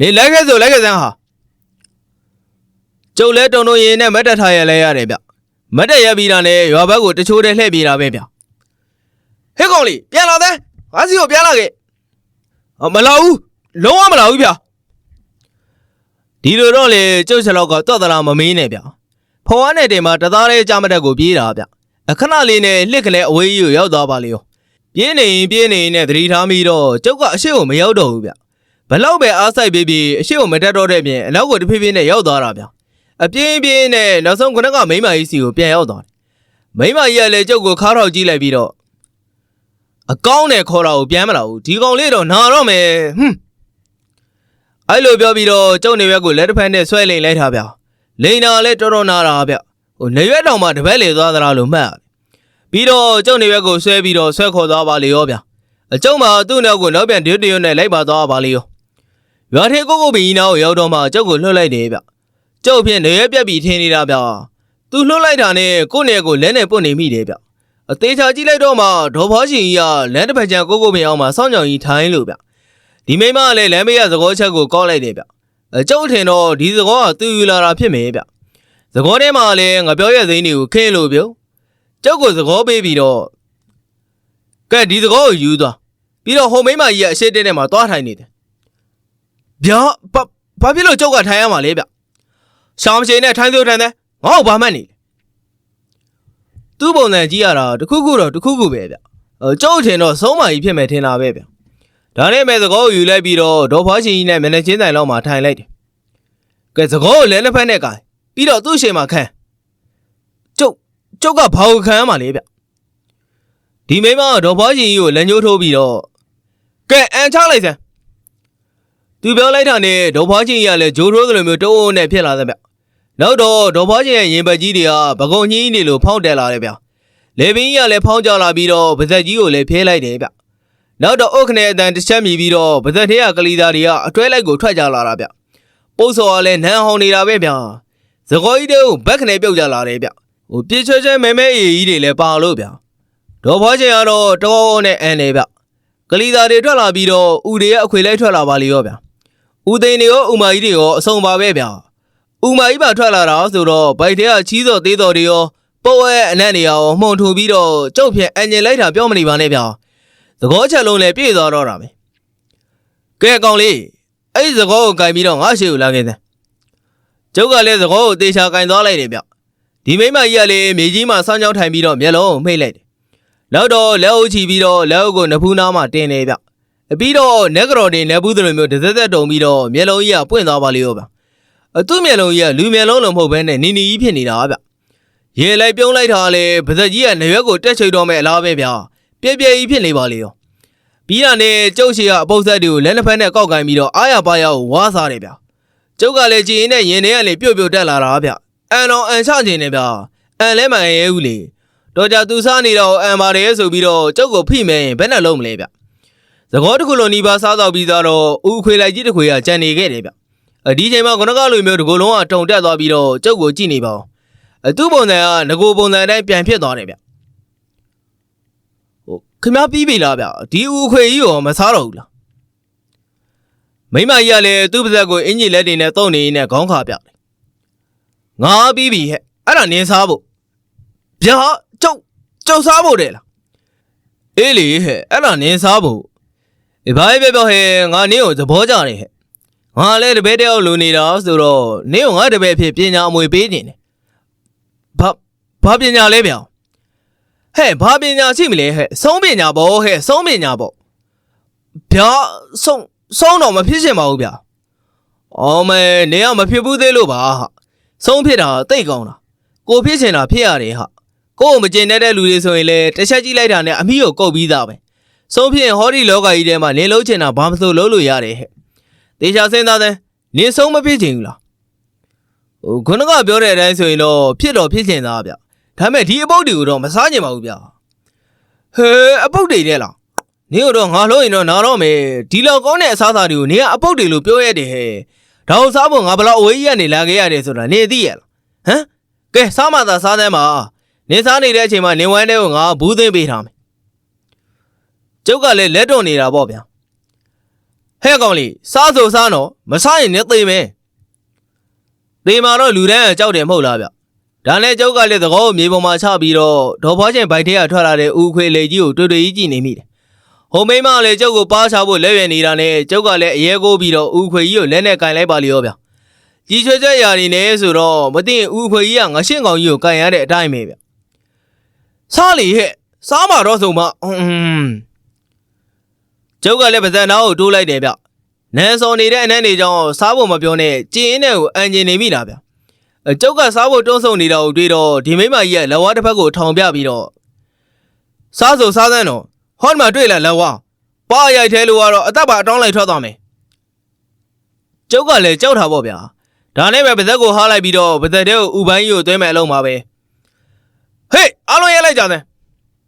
နေလိုက်ခဲ့ဆိုလိုက်ခဲ့စမ်းဟာကျုပ်လဲတုံတုံရင်နဲ့မတ်တက်ထားရလဲရတယ်ဗျမတ်တက်ရပြီးတာနဲ့ရွာဘက်ကိုတချိုးတည်းလှည့်ပြေးတာပဲဗျဟဲ့ကောင်လေးပြန်လာတဲ့ငါစီကိုပြန်လာခဲ့အမလာဘူး လုံးဝမလာဘူးဗျဒီလိုတော့လေကျုပ်ချက်လောက်ကတွတ်သလားမမင်းနဲ့ဗျဖွားနဲ့တင်မှာတသားလေးကြားမတက်ကိုပြေးတာဗျအခဏလေးနဲ့လှစ်ကလေးအဝေးကြီးကိုရောက်သွားပါလေရောပြေးနေရင်ပြေးနေရင်နဲ့သတိထားပြီးတော့ကျုပ်ကအရှိကိုမရောက်တော့ဘူးဗျဘလောက်ပဲအားဆိုင်ပြီးပြီးအရှိကိုမတက်တော့တဲ့ပြင်အနောက်ကိုတဖြည်းဖြည်းနဲ့ရောက်သွားတာဗျအပြင်းပြင်းနဲ့နောက်ဆုံးခုနကမိမကြီးစီကိုပြန်ရောက်သွားတယ်မိမကြီးကလည်းကျုပ်ကိုခါထောက်ကြည့်လိုက်ပြီးတော့အကောင်းနဲ့ခေါ်တာကိုပြန်မလာဘူးဒီကောင်လေးတော့နာတော့မယ်ဟွန်း အဲ့လိုပြောပြီးတော့ကျုပ်နေဘက်ကိုလက်တစ်ဖက်နဲ့ဆွဲလိန်လိုက်တာဗျလိန်တာလည်းတော်တော်နာတာဗျဟိုနေရွက်တောင်မှတပတ်လေသွားသလားလို့မှတ်ရတယ်ပြီးတော့ကျုပ်နေဘက်ကိုဆွဲပြီးတော့ဆွဲခေါ်သွားပါလေရောဗျအကျုံမှာသူ့နောက်ကိုနောက်ပြန်ဒွတ်တရွတ်နဲ့လိုက်ပါသွားပါလေရောရွာထဲကိုကိုဘီနာကိုရောက်တော့မှကျုပ်ကိုလှုပ်လိုက်တယ်ဗျကျုပ်ဖြင့်နေရွက်ပြက်ပြီးထင်းနေတာဗျသူလှုပ်လိုက်တာနဲ့ကိုယ့်နေကိုလဲနဲ့ပုတ်နေမိတယ်ဗျအသေးချာကြည့်လိုက်တော့မှဒေါ်ဖွားရှင်ကြီးကလမ်းတစ်ဖက်ကျန်ကိုကိုပင်အောင်မှာစောင့်ကြောင်ကြီးထိုင်းလို့ဗျ ဒီမိမကလည်းလမ်းမေးရသကောချက်ကိုကောက်လိုက်တယ်ဗျအကျုပ်ထင်တော့ဒီသကောကသူ့ယူလာတာဖြစ်မယ်ဗျသကောထဲမှာလည်းငါပြောရသိန်းတွေကိုခင်းလို့ပြုံးကျုပ်ကိုသကောပေးပြီးတော့ကဲဒီသကောကိုယူသွားပြီးတော့ဟိုမိမကြီးကအရှိတင်းထဲမှာသွားထိုင်နေတယ်ဗျာဘာဘာဖြစ်လို့ကျုပ်ကထိုင်ရမှာလဲဗျရှောင်းချိန်နဲ့ထိုင်သို့ထိုင်တယ်ငါ့ကိုဘာမှတ်နေလဲသူ့ပုံစံကြည့်ရတာတခုခုတော့တခုခုပဲဗျအဲကျုပ်ထင်တော့ဆုံးမကြီးဖြစ်မယ်ထင်တာပဲဗျ ဒါနဲ့မဲ့သကောကိုယူလိုက်ပြီးတော့ဒေါ်ဖွားရှင်ကြီးနဲ့မနေ့ချင်းတိုင်လောက်မှာထိုင်လိုက်တယ်ကဲသကောကိုလဲလက်ဖက်နဲ့ကိုင်ပြီးတော့သူ့ရှေ့မှာခန်းကျုပ်ကျုပ်ကဘာကိုခံရမှာလဲဗျဒီမိမကဒေါ်ဖွားရှင်ကြီးကိုလက်ညှိုးထိုးပြီးတော့ကဲအန်ချလိုက်စမ်းသူပြောလိုက်တာနဲ့ဒေါ်ဖွားရှင်ကြီးကလည်းဂျိုးထိုးသလိုမျိုးတုံးနဲ့ဖြစ်လာတယ်ဗျနောက်တော့ဒေါ်ဖွားချင်းရဲ့ရင်ပတ်ကြီးတွေကပကုံကြီးနေလို့ဖောင်းတက်လာတယ်ဗျလေပင်ကြီးကလည်းဖောင်းကြလာပြီးတော့ပါဇက်ကြီးကိုလည်းဖျဲလိုက်တယ်ဗျ နောက်တော့အုတ်ခနဲ့အတန်တစ်ချက်မြည်ပြီးတော့ပါဇက်ထဲကကလေးသားတွေကအတွဲလိုက်ကိုထွက်ကြလာတာဗျပုတ်စော်ကလည်းနန်းဟောင်းနေတာပဲဗျသကောကြီးတို့ဘက်ခနဲ့ပြုတ်ကြလာတယ်ဗျဟိုပြည့်ချွဲချွဲမဲမဲအေးကြီးတွေလည်းပါလို့ဗျဒေါ်ဖွားချင်းကတော့တောနဲ့အန်နေဗျကလေးသားတွေထွက်လာပြီးတော့ဦးတွေရဲ့အခွေလိုက်ထွက်လာပါလေရောဗျဦးသိန်းတွေရောဦးမကြီးတွေရောအစုံပါပဲဗျ။ဥမာကြီးပါထွက်လာတာဆိုတော့ဘိုက်ထဲကချီးစော်သေးတော်တွေရောပုတ်ရဲ့အနက်နေရောမှုန်ထူပြီးတော့ကျုပ်ဖြင့်အငင်လိုက်တာပြောမနေပါနဲ့ဗျာ။ သကောချက်လုံးလည်းပြည့်သွားတော့တာပဲ။ကဲကောင်လေးအဲ့ဒီသကောကိုကင်ပြီးတော့ငါရှိကိုလာခဲ့စမ်း။ကျုပ်ကလည်းသကောကိုတေချာကင်သွားလိုက်တယ်ဗျ။ဒီမိမကြီးကလည်းမြေကြီးမှာဆောင်းချောင်းထိုင်ပြီးတော့မျက်လုံးကိုမှိတ်လိုက်တယ်။နောက်တော့လက်အုပ်ချီပြီးတော့လက်အုပ်ကိုနဖူးနားမှာတင်နေဗျ။အပြီးတော့နက်ကြော်တင်လက်ဘူးသလိုမျိုးတစ်သက်သက်တုံပြီးတော့မျက်လုံးကြီးကပွင့်သွားပါလေရောဗျအသူ့မျက်လုံးကြီးကလူမျက်လုံးလုံးမဟုတ်ဘဲနဲ့နီနီကြီးဖြစ်နေတာဗျရေလိုက်ပြုံးလိုက်တာလေပါဇက်ကြီးကနရွက်ကိုတက်ချိတ်တော့မဲ့အလားပဲဗျ ပြည့်ပြည့်ကြီးဖြစ်နေပါလေရောပြီးတာနဲ့ကျုပ်ရှိကအပုတ်ဆက်တွေကိုလက်နှစ်ဖက်နဲ့ကောက်ကင်ပြီးတော့အားရပါရကိုဝါးစားတယ်ဗျကျုပ်ကလည်းကြည်ရင်နဲ့ရင်ထဲကလေပြုတ်ပြုတ်တက်လာတာဗျအန်တော်အန်ချခြင်းနဲ့ဗျအန်လဲမအန်ရဲဘူးလေတော့ကြသူစားနေတော့အန်ပါတယ်ဆိုပြီးတော့ကျုပ်ကိုဖိမယ်ရင်ဘယ်နဲ့လုံးမလဲဗျသကောတစ်ခုလုံးနီးပါးစားတော့ပြီးသားတော့ဥခွေလိုက်ကြီးတစ်ခွေကကြံနေခဲ့တယ်ဗျအဒီချိန်မှာခဏကလိုမျိုးတစ်ကိုယ်လုံးကတုံတက်သွားပြီးတော့ကျုပ်ကိုကြည့်နေပါဦးအသူ့ပုံစံကငကိုပုံစံအတိုင်းပြန်ဖြစ်သွားတယ်ဗျဟို ခင်ဗျားပြီးပြီလားဗျဒီဥခွေကြီးရောမစားတော့ဘူးလားမိမကြီးကလည်းသူ့ပါဇက်ကိုအင်ကြီးလက်တွေနဲ့တုံနေနေခေါင်းခါပြတယ်ငါပြီးပြီဟဲ့အဲ့ဒါနင်းစားဖို့ဗျာကျုပ်ကျုပ်စားဖို့တယ်လားအေးလေဟဲ့အဲ့ဒါနင်းစားဖို့ဒီဘာပဲပြောဟဲ့ငါနင်းကိုသဘောကျတယ်ဟဲ့ငါလည်းတပည့်တယောက်လိုနေတာဆိုတော့နင်းကိုငါတပည့်အဖြစ်ပညာအမွေပေးနေတယ်ဘာဘာပညာလဲဗျာ ဟဲ့ဘာပညာရှိမလဲဟဲ့ဆုံးပညာပေါ့ဟဲ့ဆုံးပညာပေါ့ဗျာဆုံးဆုံးတော့မဖြစ်ချင်ပါဘူးဗျာအော်မဲနင်းကမဖြစ်ဘူးသေးလို့ပါဟာဆုံးဖြစ်တာတိတ်ကောင်းတာကိုဖြစ်ချင်တာဖြစ်ရတယ်ဟာကို့ကိုမကျင်တတ်တဲ့လူတွေဆိုရင်လည်းတစ်ချက်ကြည့်လိုက်တာနဲ့အမိကိုကုတ်ပြီးသားပဲဆုံးဖြင့်ဟောဒီလောကကြီးထဲမှာနေလုံးချင်တာဘာမဆိုလုံးလို့ရတယ်ဟဲ့တေချာစဉ်းစားတဲ့နေဆုံးမဖြစ်ချင်ဘူးလားဟိုခုနကပြောတဲ့အတိုင်းဆိုရင်တော့ဖြစ်တော့ဖြစ်ချင်သားဗျ ဒါပေမဲ့ဒီအပုတ်တွေကိုတော့မစားချင်ပါဘူးဗျဟဲအပုတ်တွေတဲ့လားနေတော့ငါလို့ရင်တော့နားတော့မယ်ဒီလောက်ကောင်းတဲ့အစားအစာတွေကိုနေကအပုတ်တွေလို့ပြောရတယ်ဟဲ့ဒါကိုစားဖို့ငါဘလောက်အဝေးကြီးကနေလာခဲ့ရတယ်ဆိုတာနေသိရလားဟမ်ကဲစားမှသာစားသမ်းပါနေစားနေတဲ့အချိန်မှာနေဝမ်းတဲ့ကိုငါဘူးသိမ်းပေးထားမယ်ကျုပ်ကလည်းလက်တော့နေတာပေါ့ဗျာဟဲ့ကောင်လေးစားဆိုစားတော့မစားရင်လည်းသေမယ်သေမှာတော့လူတန်းကကြောက်တယ်မဟုတ်လားဗျ ဒါနဲ့ကျုပ်ကလည်းသကောကိုမြေပေါ်မှာချပြီးတော့ဒေါ်ဖွားချင်းဘိုက်ထဲကထွက်လာတဲ့ဦးခွေလေကြီးကိုတွေ့တွေ့ကြီးကြည့်နေမိတယ်ဟိုမိန်းမကလည်းကျုပ်ကိုပါချဖို့လက်ရွယ်နေတာနဲ့ကျုပ်ကလည်းအရဲကိုပြီးတော့ဦးခွေကြီးကိုလက်နဲ့ကင်လိုက်ပါလျောဗျကြီးချွဲချွဲရာနေနေဆိုတော့မသိရင်ဦးခွေကြီးကငရှင်းကောင်ကြီးကိုကင်ရတဲ့အတိုင်းပဲဗျစားလေဟဲ့စားမှာတော့ဆိုမှအင်းကျုပ်ကလည်းပါဇက်နာကိုတိုးလိုက်တယ်ဗျ။နန်းစော်နေတဲ့အနန်းနေကြောင်းစားဖို့မပြောနဲ့ကျင်းင်းနဲ့ကိုအန်ကျင်နေမိတာဗျ။အ ကျုပ်ကစားဖို့တွန်းဆုံနေတာကိုတွေ့တော့ဒီမိမကြီးကလက်ဝါးတစ်ဖက်ကိုထောင်ပြပြီးတော့စားဆိုစားစမ်းတော့ဟောဒီမှာတွေ့လာလက်ဝါးပါရိုက်သေးလို့ကတော့အသက်ပါအတောင်းလိုက်ထွက်သွားမယ်။ကျုပ်ကလည်းကြောက်တာပေါ့ဗျာ။ဒါနဲ့ပဲပါဇက်ကိုဟားလိုက်ပြီးတော့ပါဇက်တဲ့ကိုဥပိုင်းကြီးကိုသွင်းမဲ့အလုံးပါပဲ။ဟေးအားလုံးရဲလိုက်ကြစမ်း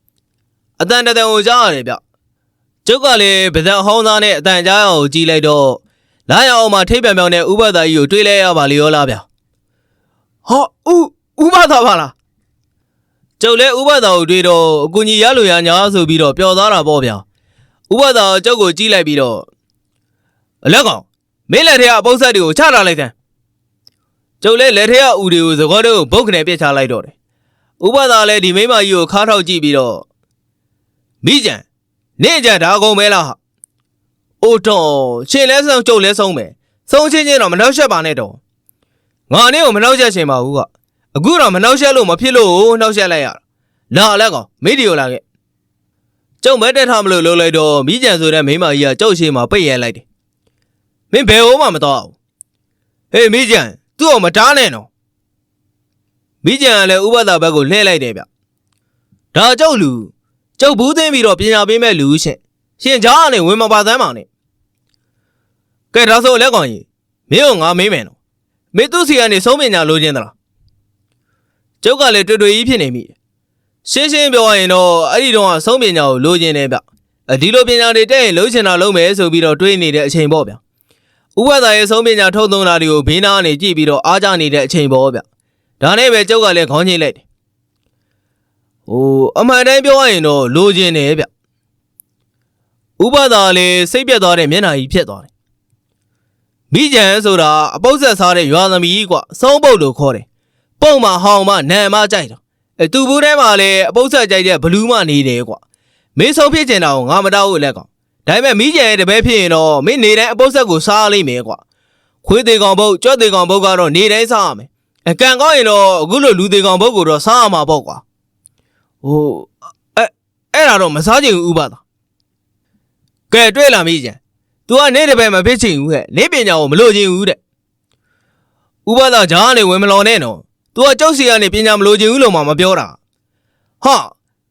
။အတန်တန်ကိုကြားရတယ်ဗျ။ကျုပ်ကလည်းဗဇက်ဟောင်းသားနဲ့အတန်ကြားအောင်ကြည့်လိုက်တော့လာရအောင်မှာထိပ်ပြန်ပြောင်းတဲ့ဥပဒါကြီးကိုတွေးလဲရပါလေရောလားဗျာ ဟာဥဥပဒါပါလားကျုပ်လည်းဥပဒါကိုတွေးတော့အကူကြီးရလို့ရညာဆိုပြီးတော့ပျော်သွားတာပေါ့ဗျာဥပဒါကကျုပ်ကိုကြည့်လိုက်ပြီးတော့အလက်ကောင်မင်းလက်ထက်ကအပုတ်ဆက်တွေကိုချထားလိုက်တဲ့ကျုပ်လည်းလက်ထက်ကဥတွေကိုသကောတွေကိုဘုတ်ခနဲ့ပြစ်ချလိုက်တော့တယ်ဥပဒါလည်းဒီမိမကြီးကိုခါထောက်ကြည့်ပြီးတော့မိကြံနေကြဒါကုန်မဲလားဟာအိုတော်ရှင်လဲဆုံးကျုပ်လဲဆုံးမယ်ဆုံးချင်းချင်းတော့မနှောက်ရှက်ပါနဲ့တော့ ငါနဲ့ကိုမနှောက်ရှက်ရှင်ပါဘူးကအခုတော့မနှောက်ရှက်လို့မဖြစ်လို့နှောက်ရှက်လိုက်ရတာလာလက်ကောင်မိဒီကိုလာခဲ့ကျုပ်မဲတက်ထားမလို့လုံးလိုက်တော့မိကြံဆိုတဲ့မိမကြီးကကျုပ်ရှိမှပိတ်ရဲလိုက်တယ်မင်းဘယ်ဟိုမှမတော့ဘူးဟေးမိကြံသူ့အောင်မတားနဲ့နော်မိကြံကလည်းဥပဒါဘက်ကိုလှည့်လိုက်တယ်ဗျဒါကျုပ်လူကျုပ်ဘူးသိမ်းပြီးတော့ပညာပေးမဲ့လူရှင်ရှင်ကြားကနေဝင်မပါသမ်းပါနဲ့ကဲဒါဆိုလက်ကောင်ကြီးမင်းကငါမေးမယ်နော် မေသူစီကနေဆုံးပညာလိုချင်သလားကျုပ်ကလည်းတွေ့တွေ့ကြီးဖြစ်နေမိတယ်ရှင်းရှင်းပြောရရင်တော့အဲ့ဒီတော့ကဆုံးပညာကိုလိုချင်တယ်ဗျအဒီလိုပညာတွေတက်ရင်လုံးချင်တာလုံးမယ်ဆိုပြီးတော့တွေးနေတဲ့အချိန်ပေါ့ဗျဥပဒါရဲ့ဆုံးပညာထုတ်သုံးတာတွေကိုဘေးနားကနေကြည့်ပြီးတော့အားကြနေတဲ့အချိန်ပေါ့ဗျဒါနဲ့ပဲကျုပ်ကလည်းခေါင်းချင်းလိုက်တယ်ဟိုအမှန်တမ်းပြောရရင်တော့လိုချင်တယ်ဗျဥပဒါလည်းစိတ်ပြတ်သွားတဲ့မျက်နှာကြီးဖြစ်သွားတယ် မိကြံဆိုတာအပုတ်ဆက်စားတဲ့ရွာသမီးကွစုံးပုတ်လို့ခေါ်တယ်ပုံမှဟောင်းမနန်မကြိုက်တာအဲသူ့ဘူးထဲမှာလည်းအပုတ်ဆက်ကြိုက်တဲ့ဘလူးမနေတယ်ကွမင်းဆုံးဖြစ်ကျင်တာကိုငါမတောက်ဘူးလက်ကောင်ဒါပေမဲ့မိကြံရဲ့တပည့်ဖြစ်ရင်တော့မင်းနေတိုင်းအပုတ်ဆက်ကိုစားလိမ့်မယ်ကွခွေးသေးကောင်ပုတ်ကြွက်သေးကောင်ပုတ်ကတော့နေတိုင်းစားရမယ်အကန်ကောင်းရင်တော့အခုလိုလူသေးကောင်ပုတ်ကိုတော့စားရမှာပေါ့ကွာဟိုအဲအဲ့ဒါတော့မစားချင်ဘူးဥပသာကဲတွေ့လာမိကြံ သူကနေတပယ်မဖြစ်ချင်ဘူးဟဲ့နေပညာကိုမလို့ချင်ဘူးတဲ့ဥပဒေကြားကနေဝင်မလော်နဲ့နော်။ तू ကကြောက်စီကနေပညာမလို့ချင်ဘူးလို့မှမပြောတာ။ဟာ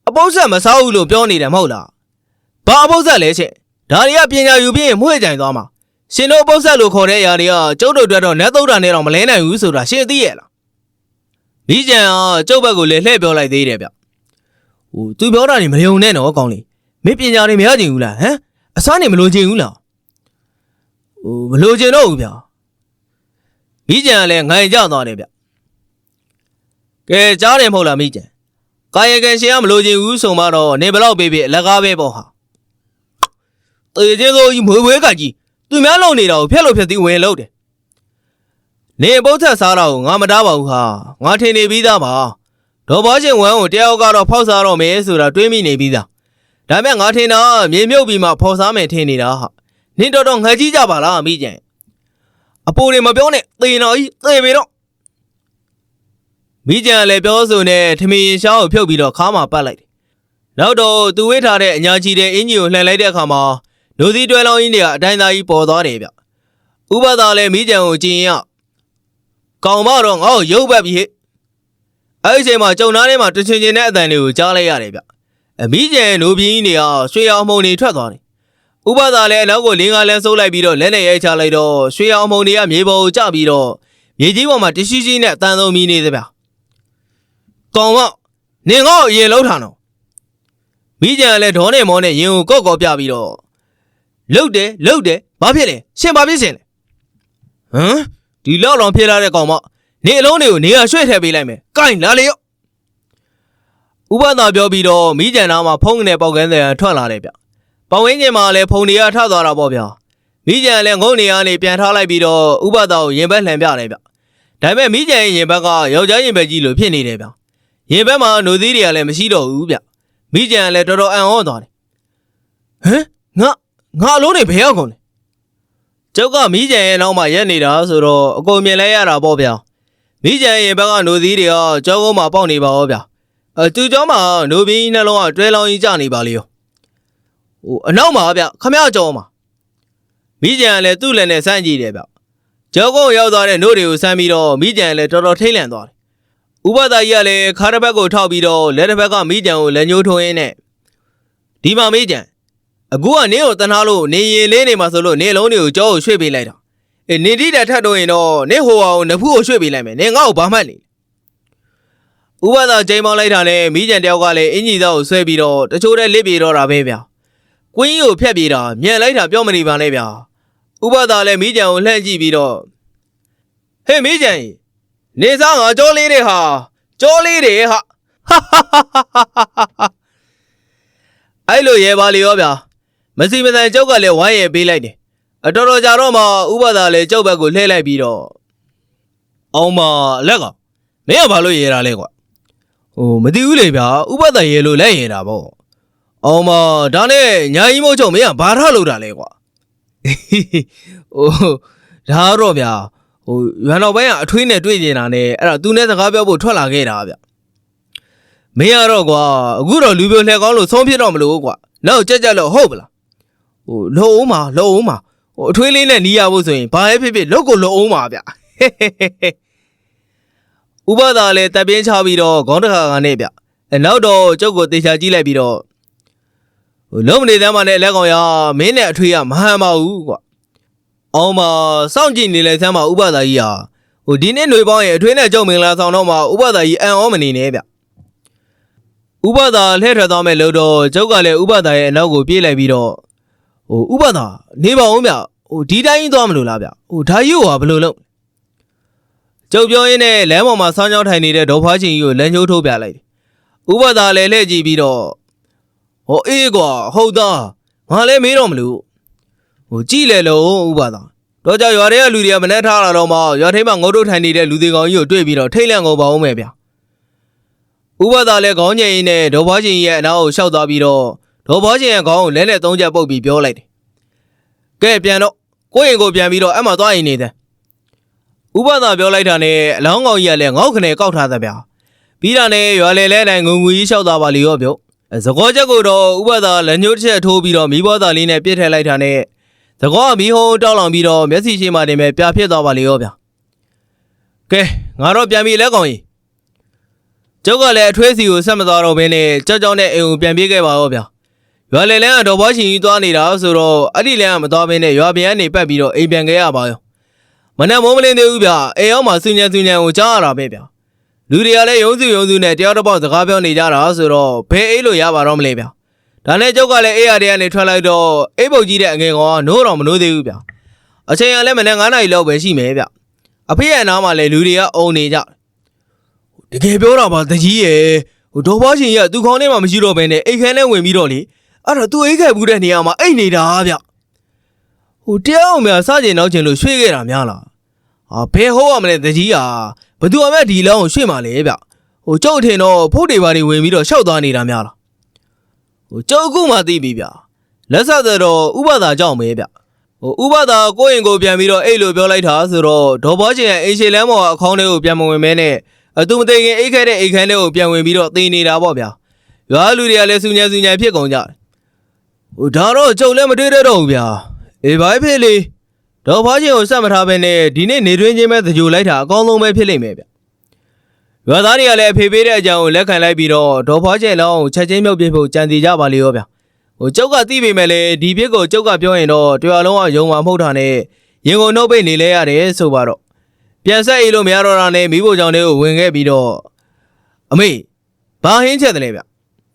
အပုတ်ဆက်မစားဘူးလို့ပြောနေတယ်မဟုတ်လား။ဘာအပုတ်ဆက်လဲချက်။ဒါတွေကပညာယူပြီးရင်မှု့ကြိုင်သွားမှာ။ရှင်တို့အပုတ်ဆက်လို့ခေါ်တဲ့အရာတွေကကျုပ်တို့အတွက်တော့နတ်သုဒ္ဓနဲ့တော့မလဲနိုင်ဘူးဆိုတာရှင်သိရဲ့လား။မိကျန်ကကျုပ်ဘက်ကိုလည်းလှည့်ပြောလိုက်သေးတယ်ဗျ။ဟို तू ပြောတာနေမယုံနဲ့နော်ကောင်းလေး။မင်းပညာတွေမရချင်ဘူးလားဟမ်။အစားနေမလို့ချင်ဘူးလား ဟိုမလိုချင်တော့ဘူးဗျာမိကြံကလည်းငိုင်ကြသွားတယ်ဗျကဲကြားတယ်မဟုတ်လားမိကြံကာယကံရှင်ကမလိုချင်ဘူးဆိုမှတော့နေဘလောက်ပေးပေးအလကားပဲပေါ့ဟာတေချင်းစိုးကြီးမွေဝဲကကြီးသူများလုံနေတာကိုဖျက်လို့ဖျက်သည်ဝင်လို့တယ်နေပုတ်သက်စားတော့ငါမတားပါဘူးဟာငါထင်နေပြီးသားပါဒေါ်ဘောရှင်ဝမ်းကိုတယောက်ကတော့ဖောက်စားတော့မယ်ဆိုတာတွေးမိနေပြီးသားဒါပေမဲ့ငါထင်တာမြေမြုပ်ပြီးမှဖော်စားမယ်ထင်နေတာဟာ နင်တော်တော်ငါကြီးကြပါလားမိကြံအပိုတွေမပြောနဲ့သေတော်ကြီးသေပြီတော့မိကြံကလည်းပြောဆိုနေထမင်းရင်ရှောင်းကိုဖြုတ်ပြီးတော့ခါမှာပတ်လိုက်တယ်နောက်တော့သူဝေးထားတဲ့အညာကြီးတဲ့အင်ကြီးကိုလှန်လိုက်တဲ့အခါမှာနိုစီတွဲလောင်းကြီးတွေကအတိုင်းသားကြီးပေါ်သွားတယ်ဗျဥပဒါလည်းမိကြံကိုကြင်ရကောင်မတော့ငါ့ကိုရုပ်ပတ်ပြီဟဲ့အဲ့ဒီအချိန်မှာကြုံသားထဲမှာတချင်ချင်တဲ့အတန်တွေကိုကြားလိုက်ရတယ်ဗျအမိကြံနိုးပြင်းကြီးတွေကရွှေရောင်မှုန်တွေထွက်သွားတယ် ဥပဒါလည်းအနောက်ကိုလင်းကားလဲစိုးလိုက်ပြီးတော့လက်နဲ့ရိုက်ချလိုက်တော့ရွှေအောင်မုံတွေကမြေပေါ်ကိုကျပြီးတော့မြေကြီးပေါ်မှာတရှိရှိနဲ့အတန်ဆုံးမီးနေသဗျာ။ကောင်မနင်ငေါ့အရင်လှုပ်ထားတော့မိကြံကလည်းဒေါနဲ့မောနဲ့ရင်ကိုကော့ကော့ပြပြီးတော့လှုပ်တယ်လှုပ်တယ်ဘာဖြစ်လဲရှင်ဘာဖြစ်ရှင်လဲဟမ်ဒီလောက်လောင်ဖြစ်လာတဲ့ကောင်မနေအလုံးတွေကိုနေရရွှေ့ထည့်ပေးလိုက်မယ်။ကိုင်လာလေရော့ဥပဒါပြောပြီးတော့မိကြံနာမှာဖုံးကနေပေါက်ကန်းတဲ့ထွက်လာတယ်ဗျ။ ပဝင်းကျင်မှာလည်းဖုန်တွေကထသွားတာပေါ့ဗျာမိကြံလည်းငုံနေရနေပြန်ထားလိုက်ပြီးတော့ဥပဒါကိုရင်ဘက်လှန်ပြတယ်ဗျဒါပေမဲ့မိကြံရဲ့ရင်ဘက်ကယောက်ျားရင်ဘက်ကြီးလိုဖြစ်နေတယ်ဗျရင်ဘက်မှာနှုတ်သီးတွေကလည်းမရှိတော့ဘူးဗျမိကြံလည်းတော်တော်အံ့ဩသွားတယ်ဟမ်ငါငါအလုံးတွေဘယ်ရောက်ကုန်လဲကျုပ်ကမိကြံရဲ့နောက်မှာရက်နေတာဆိုတော့အကုန်မြင်လဲရတာပေါ့ဗျာမိကြံရဲ့ဘက်ကနှုတ်သီးတွေကကြောကုန်းမှာပေါက်နေပါရောဗျာအဲသူကျောင်းမှာနှုတ်ပြီးနှလုံးကတွဲလောင်းကြီးကျနေပါလေရော ဟိုအနောက်မှာဗျခမရကြောမှာမိကြံကလည်းသူ့လက်နဲ့စမ်းကြည့်တယ်ဗျကြောကုန်းရောက်သွားတဲ့နှုတ်တွေကိုစမ်းပြီးတော့မိကြံကလည်းတော်တော်ထိတ်လန့်သွားတယ်ဥပဒါကြီးကလည်းခါတစ်ဘက်ကိုထောက်ပြီးတော့လက်တစ်ဘက်ကမိကြံကိုလက်ညှိုးထိုးရင်းနဲ့ဒီမှာမိကြံအခုကနင်းကိုတနာလို့နေရင်လေးနေမှာဆိုလို့နေလုံးတွေကိုကြောကိုရွှေ့ပေးလိုက်တာအေးနေတိတက်ထတ်တော့ရင်တော့နေဟိုအောင်နဖူးကိုရွှေ့ပေးလိုက်မယ်နေငါ့ကိုဘာမှတ်နေဥပဒါချိန်ပေါင်းလိုက်တာနဲ့မိကြံတယောက်ကလည်းအင်ကြီးသားကိုဆွဲပြီးတော့တချို့တဲ့လစ်ပြေတော့တာပဲဗျာ ကွင်းကြီးကိုဖျက်ပြေးတာမြန်လိုက်တာပြောမနေပါနဲ့ဗျာဥပဒါလည်းမိကြံကိုလှမ်းကြည့်ပြီးတော့ဟေးမိကြံကြီးနေစားငါကြောလေးတွေဟာကြောလေးတွေဟာအဲ့လိုရဲပါလေရောဗျာမစီမတန်ကျုပ်ကလည်းဝိုင်းရဲပေးလိုက်တယ်အတော်တော်ကြာတော့မှဥပဒါလည်းကျုပ်ဘက်ကိုလှည့်လိုက်ပြီးတော့အောင်မလက်ကမင်းကဘာလို့ရဲတာလဲကွာဟိုမသိဘူးလေဗျာဥပဒါရဲလို့လက်ရဲတာပေါ့ အောင်မဒါနဲ့ညာကြီးမို့ချုံမင်းကဘာထလုပ်တာလဲကွာဟိုဒါတော့ဗျာဟိုရွာတော်ပိုင်းကအထွေးနဲ့တွေ့နေတာနဲ့အဲ့ဒါသူနဲ့စကားပြောဖို့ထွက်လာခဲ့တာဗျမင်းကတော့ကွာအခုတော့လူပြိုလှဲကောင်းလို့ဆုံးဖြစ်တော့မလို့ကွာနောက်ကြက်ကြက်လို့ဟုတ်ပလားဟိုလှုပ်အောင်ပါလှုပ်အောင်ပါဟိုအထွေးလေးနဲ့နီးရဖို့ဆိုရင်ဘာပဲဖြစ်ဖြစ်လုပ်ကိုလှုပ်အောင်ပါဗျဥပဒါလည်းတပ်ပြင်းချပြီးတော့ခေါင်းတစ်ခါကနေဗျအဲနောက်တော့ကျုပ်ကိုတေချာကြည့်လိုက်ပြီးတော့ဟို လုံးမနေသမ်းပါနဲ့လက်ကောင်ရမင်းနဲ့အထွေးကမဟန်ပါဘူးကွာအောင်မစောင့်ကြည့်နေလဲဆမ်းပါဥပဒါကြီးဟာဟိုဒီနေ့ຫນွေပေါင်းရဲ့အထွေးနဲ့ကြုံမင်္ဂလာဆောင်တော့မှာဥပဒါကြီးအံ့ဩမနေနဲ့ဗျဥပဒါလှည့်ထွက်သွားမဲ့လို့တော့ကျုပ်ကလည်းဥပဒါရဲ့အနောက်ကိုပြေးလိုက်ပြီးတော့ဟိုဥပဒါနေပါဦးဗျဟိုဒီတိုင်းကြီးသွားမလို့လားဗျဟိုဒါကြီးကဘယ်လိုလုပ်ကျုပ်ပြောရင်းနဲ့လမ်းပေါ်မှာဆောင်းချောင်းထိုင်နေတဲ့ဒေါ်ဖွားချင်းကြီးကိုလက်ညှိုးထိုးပြလိုက်တယ်ဥပဒါလည်းလှည့်ကြည့်ပြီးတော့ ဟောအေးကွာဟုတ်သားငါလည်းမေးတော့မလို့ဟိုကြည့်လေလို့ဥပါသားတော့ကြရွာတွေကလူတွေကမနှက်ထားလာတော့မှရွာထိပ်မှာငုတ်တုတ်ထိုင်နေတဲ့လူတွေကောင်ကြီးကိုတွေ့ပြီးတော့ထိတ်လန့်ကုန်ပါဦးမယ်ဗျဥပါသားလည်းခေါင်းငိန်ရင်းနဲ့ဒေါ်ဘွားချင်းရဲ့အနောက်ကိုရှောက်သွားပြီးတော့ဒေါ်ဘွားချင်းရဲ့ခေါင်းကိုလဲနဲ့သုံးချက်ပုတ်ပြီးပြောလိုက်တယ်ကဲပြန်တော့ကိုယ့်ရင်ကိုပြန်ပြီးတော့အဲ့မှာသွားရင်နေတယ်ဥပါသားပြောလိုက်တာနဲ့အလောင်းကောင်ကြီးကလည်းငေါက်ခနဲ့ကောက်ထားသဗျာပြီးတာနဲ့ရွာလေလဲတိုင်းငုံငူကြီးရှောက်သွားပါလေရောဗျ သကောချက်ကိုတော့ဥပဒါလက်ညှိုးတစ်ချက်ထိုးပြီးတော့မိဘသားလေးနဲ့ပြစ်ထည့်လိုက်တာနဲ့သကောကမီးဟုံးတောက်လောင်ပြီးတော့မျက်စိရှိမှတင်မဲ့ပြာဖြစ်သွားပါလေရောဗျာကဲငါတော့ပြန်ပြီလက်ကောင်ကြီးကျုပ်ကလည်းအထွေးစီကိုဆက်မသွားတော့ဘဲနဲ့ကြောက်ကြောက်နဲ့အိမ်ကိုပြန်ပြေးခဲ့ပါရောဗျာရွာလေလန်းကတော့ဘောချင်ကြီးသွားနေတာဆိုတော့အဲ့ဒီလန်းကမသွားဘဲနဲ့ရွာပြန်ကနေပတ်ပြီးတော့အိမ်ပြန်ခဲ့ရပါရောမနဲ့မိုးမလင်းသေးဘူးဗျာအိမ်ရောက်မှစူညံစူညံကိုကြားရတာပဲဗျာ လူတွေကလည်းယုံစုယုံစုနဲ့တယောက်တစ်ပေါက်စကားပြောနေကြတာဆိုတော့ဘယ်အိတ်လို့ရပါတော့မလဲဗျာဒါနဲ့ကျုပ်ကလည်းအေးရတဲ့ကနေထွက်လိုက်တော့အိတ်ပုတ်ကြီးတဲ့အငယ်ကောင်ကနိုးတော့မနိုးသေးဘူးဗျာအချိန်ကလည်းမနေ့9နာရီလောက်ပဲရှိမယ်ဗျအဖေရဲ့နားမှာလည်းလူတွေကအုံနေကြတကယ်ပြောတာပါတကြီးရဲ့ဟိုဒေါ်ဘွားရှင်ကြီးကသူခေါင်းထဲမှာမရှိတော့ဘဲနဲ့အိတ်ခမ်းထဲဝင်ပြီးတော့လေအဲ့တော့သူအိတ်ခဲဘူးတဲ့နေရာမှာအိတ်နေတာဗျဟိုတရားအောင်များစကြင်နောက်ကျင်လို့ရွှေ့ခဲ့တာများလားဟာဘယ်ဟောရမလဲတကြီးဟာ ဘသူအမက်ဒီလောင်းကိုရွှေ့มาလေဗျဟိုကျုပ်ထင်တော့ဖုတ်တွေပါနေဝင်ပြီးတော့ရှောက်သွားနေတာများလားဟိုကျုပ်အခုမှသိပြီဗျလက်ဆက်သက်တော့ဥပဒါကြောင့်ပဲဗျဟိုဥပဒါကိုယ့်ရင်ကိုပြန်ပြီးတော့အဲ့လိုပြောလိုက်တာဆိုတော့ဒေါ်ဘောချင်းရဲ့အိမ်ရှေလမ်းပေါ်ကအခေါင်းထဲကိုပြန်မဝင်မဲနဲ့အသူမသိခင်အိတ်ခဲတဲ့အိတ်ခမ်းထဲကိုပြန်ဝင်ပြီးတော့သိနေတာပေါ့ဗျာရွာလူတွေကလည်းစူညံစူညံဖြစ်ကုန်ကြတယ်ဟိုဒါတော့ကျုပ်လည်းမတွေ့တော့ဘူးဗျာအေးဘာဖြစ်လေ ဒေါ်ဖွားချင်းကိုစက်မထားဘဲနဲ့ဒီနေ့နေတွင်းချင်းပဲသကြိုလိုက်တာအကောင်းဆုံးပဲဖြစ်လိမ့်မယ်ဗျ။ရွာသားတွေကလည်းအဖေပေးတဲ့အကြောင်းကိုလက်ခံလိုက်ပြီးတော့ဒေါ်ဖွားချင်းလောင်းကိုချက်ချင်းမြုပ်ပြဖို့ကြံစီကြပါလေရောဗျ။ဟိုကျုပ်ကသိပေမဲ့လည်းဒီပြစ်ကိုကျုပ်ကပြောရင်တော့တရားလုံးကယုံမှာမဟုတ်တာနဲ့ရင်ကုန်နှုတ်ပိတ်နေလဲရတယ်ဆိုပါတော့ပြန်ဆက်အေးလို့မရတော့တာနဲ့မိဖို့ကြောင့်တွေကိုဝင်ခဲ့ပြီးတော့အမေဘာဟင်းချက်တယ်လဲဗျ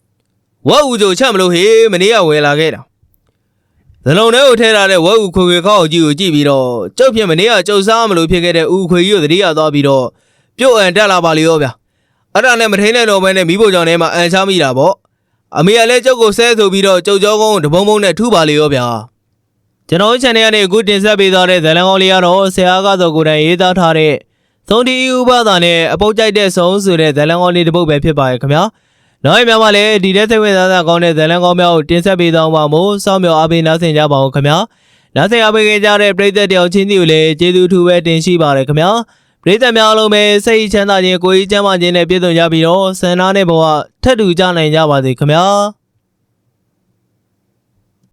။ဝက်ဦးကြိုချက်မလို့ဟေးမနေ့ကဝယ်လာခဲ့တာ ဇလုံးထဲကိုထဲထားတဲ့ဝက်ဥခွေခွေခေါက်ကြီးကိုကြည့်ပြီးတော့ကျုပ်ဖြစ်မနေရကျုပ်စားမလို့ဖြစ်ခဲ့တဲ့ဥခွေကြီးကိုသတိရသွားပြီးတော့ပြုတ်အန်တက်လာပါလေရောဗျာအဲ့ဒါနဲ့မထိန်နိုင်တော့ဘဲနဲ့မိဖို့ကြောင့်ထဲမှာအန်ချမိတာပေါ့အမေကလည်းကျုပ်ကိုဆဲဆိုပြီးတော့ကျုပ်ကြောကုန်းကိုတပုံပုံနဲ့ထူပါလေရောဗျာကျွန်တော် channel ကနေအခုတင်ဆက်ပေးသွားတဲ့ဇလန်ကောင်းလေးကတော့ဆရာကသောကိုယ်တိုင်ရေးသားထားတဲ့သုံးတီဥပဒါနဲ့အပုတ်ကြိုက်တဲ့ဆုံးဆိုတဲ့ဇလန်ကောင်းလေးတစ်ပုဒ်ပဲဖြစ်ပါရဲ့ခင်ဗျာ နောက်ရမှာလည်းဒီတဲ့စိတ်ဝင်စားစရာကောင်းတဲ့ဇလန်ကောင်းများကိုတင်ဆက်ပေးသွားမှာမို့စောင့်မျှော်အားပေးနားဆင်ကြပါဦးခင်ဗျာနားဆင်အားပေးကြကြတဲ့ပရိသတ်တယောက်ချင်းစီကိုလည်းကျေးဇူးထူပဲတင်ရှိပါရခင်ဗျာပရိသတ်များအားလုံးပဲစိတ်ချမ်းသာခြင်းကိုယ်ကြီးကျန်းမာခြင်းနဲ့ပြည့်စုံကြပြီးတော့ဆန္ဒနဲ့ဘဝထက်တူကြနိုင်ကြပါစေခင်ဗျာ